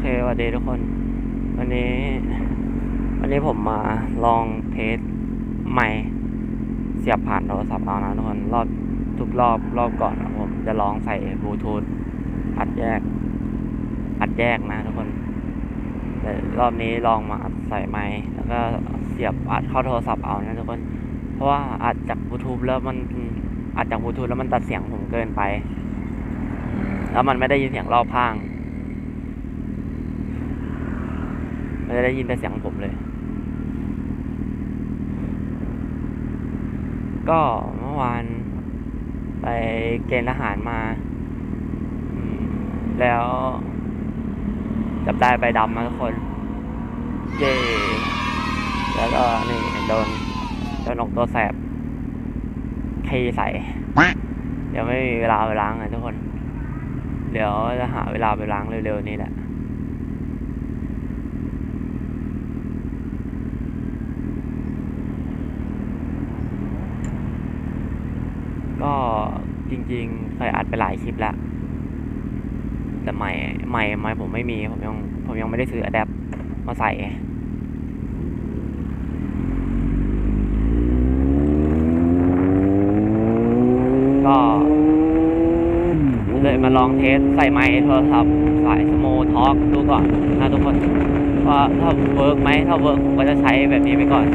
เคสวัสดีทุกคน วันนี้ วันนี้ผมมาลองเทสใหม่ เสียบผ่านโทรศัพท์เอานะทุกคน รอบทุกรอบรอบก่อนนะผมจะลองใส่บลูทูธอัดแยก อัดแยกนะทุกคนแต่รอบนี้ลองมาอัดใส่ไม้แล้วก็เสียบอัดเข้าโทรศัพท์เอานะทุกคน เพราะว่าอัดจากบลูทูธแล้วมันอัดจากบลูทูธแล้วมันตัดเสียงผมเกินไป แล้วมันไม่ได้ยินเสียงรอบข้าง ไม่ได้ยินแต่เสียงผมเลย ก็เมื่อวานไปเกณฑ์ทหารมา แล้วจับได้ใบดำมาทุกคน เย้แล้วก็นี่โดนโดนนกตัวแสบขี้ใส่ เดี๋ยวไม่มีเวลาไปล้างอะทุกคน เดี๋ยวจะหาเวลาไปล้างเร็วๆนี้แหละ ก็ จริง ๆ เคยอัดไปหลายคลิปแล้ว แต่ใหม่ใหม่ใหม่ผมไม่มี ผมยังผมยังไม่ได้ซื้ออะแดปมาใส่ก็เลยมาลองเทสใส่ไมค์โทรศัพท์สายสโมทอ k ดูก่อนนะทุกคนว่าถ้าเวิร์กไหมถ้าเวิร์กผมก็จะใช้แบบนี้ไปก่อน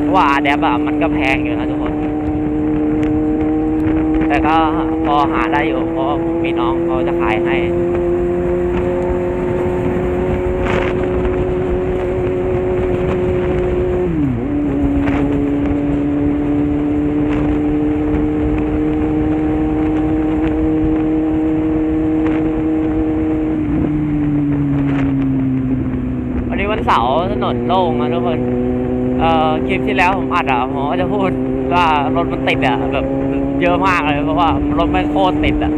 เพราะว่าอะแดปอะมันก็แพงอยู่นะทุกคน แต่ก็พอหาได้อยู่เพราะมีน้องเขาจะขายให้วันนี้วันเสาร์ถนนโล่งนะทุกคน เอ่อคลิปที่แล้วผมอัดอะผมก็จะพูดว่ารถมันติดอะแบบ เยอะมากเลยเพราะว่ารถไม่โคตรติดอะ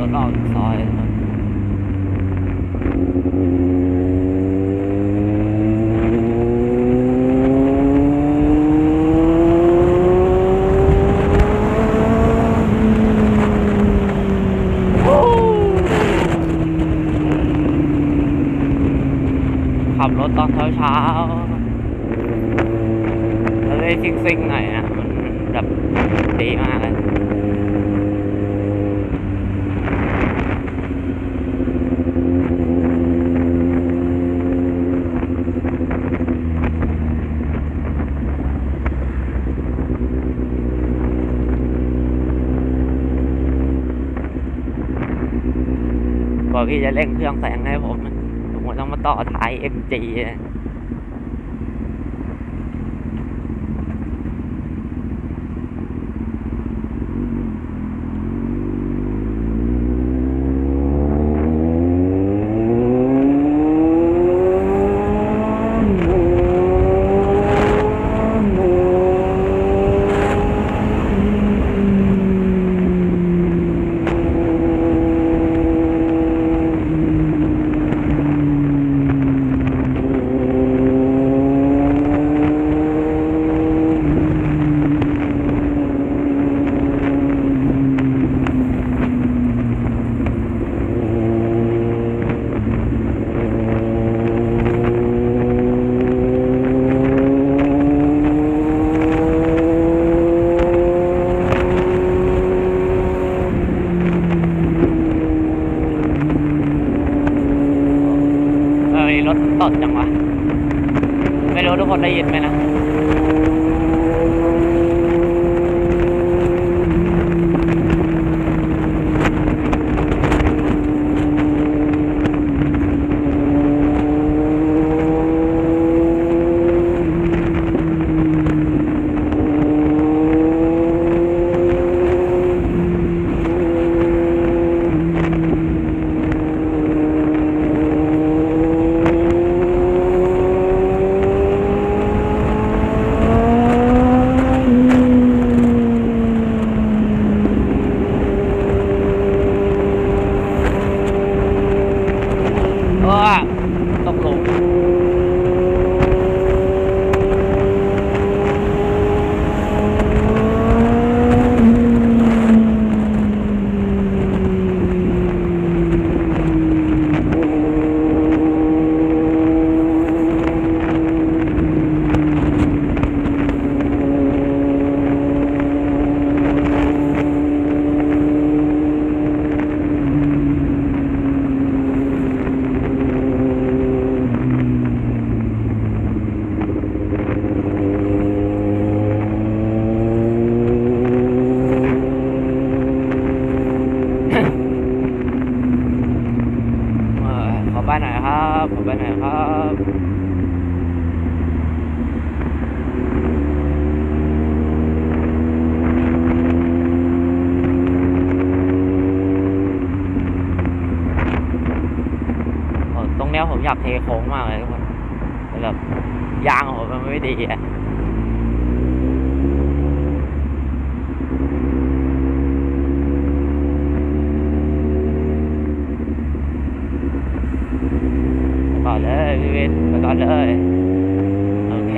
รถออกซอยนะครับ ขับรถตอนเช้าเช้าๆแล้วได้ซิ่งๆหน่อยนะมันแบบดีมากเลยกว่าพี่จะเร่งเครื่องแสงให้ผมผม ต้องมาต่อท้าย MG อะเออ รถตดจังวะ ไม่รู้ทุกคนได้ยินไหมนะ เไปหน่อยับขอไปหนครับตรงเนี้ยผมอยากเทโค้งมากเลยทุกคนแต่แบบยางของผมมันไม่ดีอะไปก่อนเลยพี่วินไป ก่อนเลย โอเค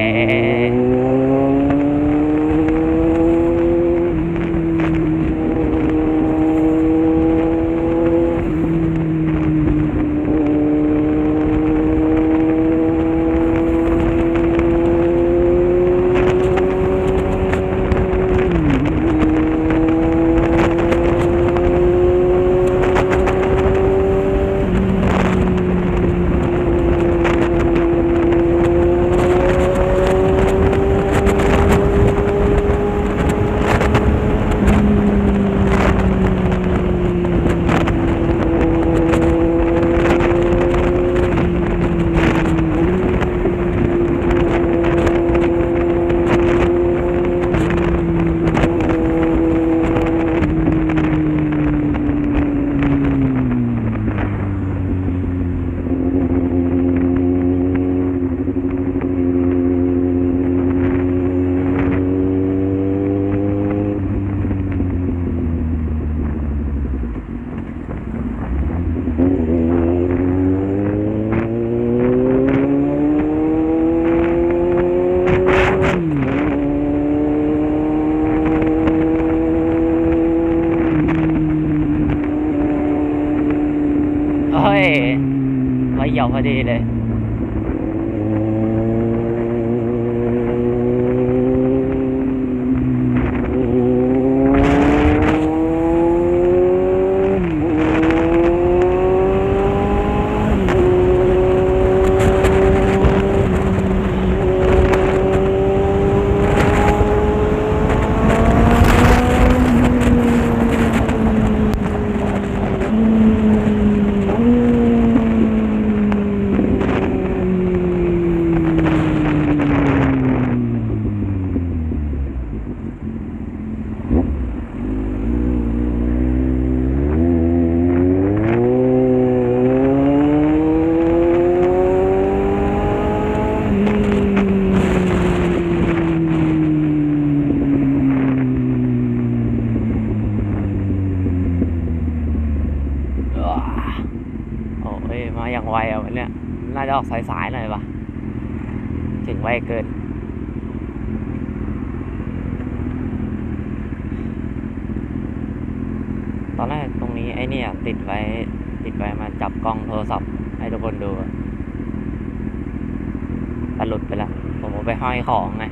เฮ้ยไว้เหยาพอ ดีเลย ว้าโอ้ยมาอย่าง ไวอะวันเนี้ยน่าจะออกสายๆหน่อยปะถึงไวเกิน ตอนแรกตรงนี้ไอ้นี่ติดไว้ ติดไว้มาจับกล้องโทรศัพท์ ให้ทุกคนดูแต่หลุดไปแล้ว ผมเอาไปห้อยของไง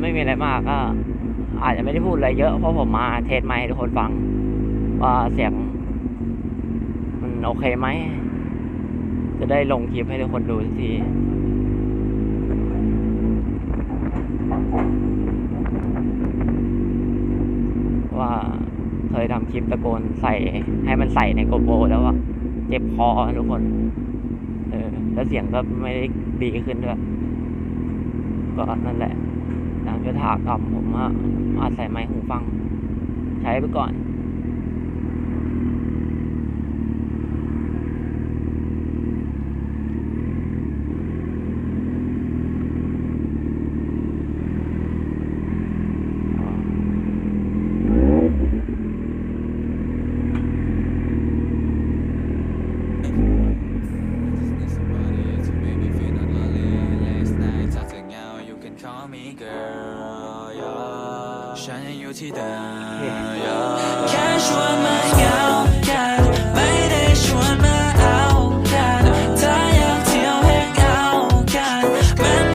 ไม่มีอะไรมากก็ อาจจะไม่ได้พูดอะไรเยอะเพราะผมมาเทสไมค์ทุกคนฟัง ว่าเสียง มันโอเคไหม จะได้ลงคลิปให้ทุกคนดูสักทีว่าเคยทำคลิปตะโกนใส่ให้มันใส่ในโกโบแล้วอะเจ็บคอทุกคน เออ แล้วเสียงก็ไม่ได้ดีขึ้นด้วย ก็นั่นแหละ หลังจาถากต่ำผมอะมาใส่ไม้หูฟัง ใช้ไปก่อน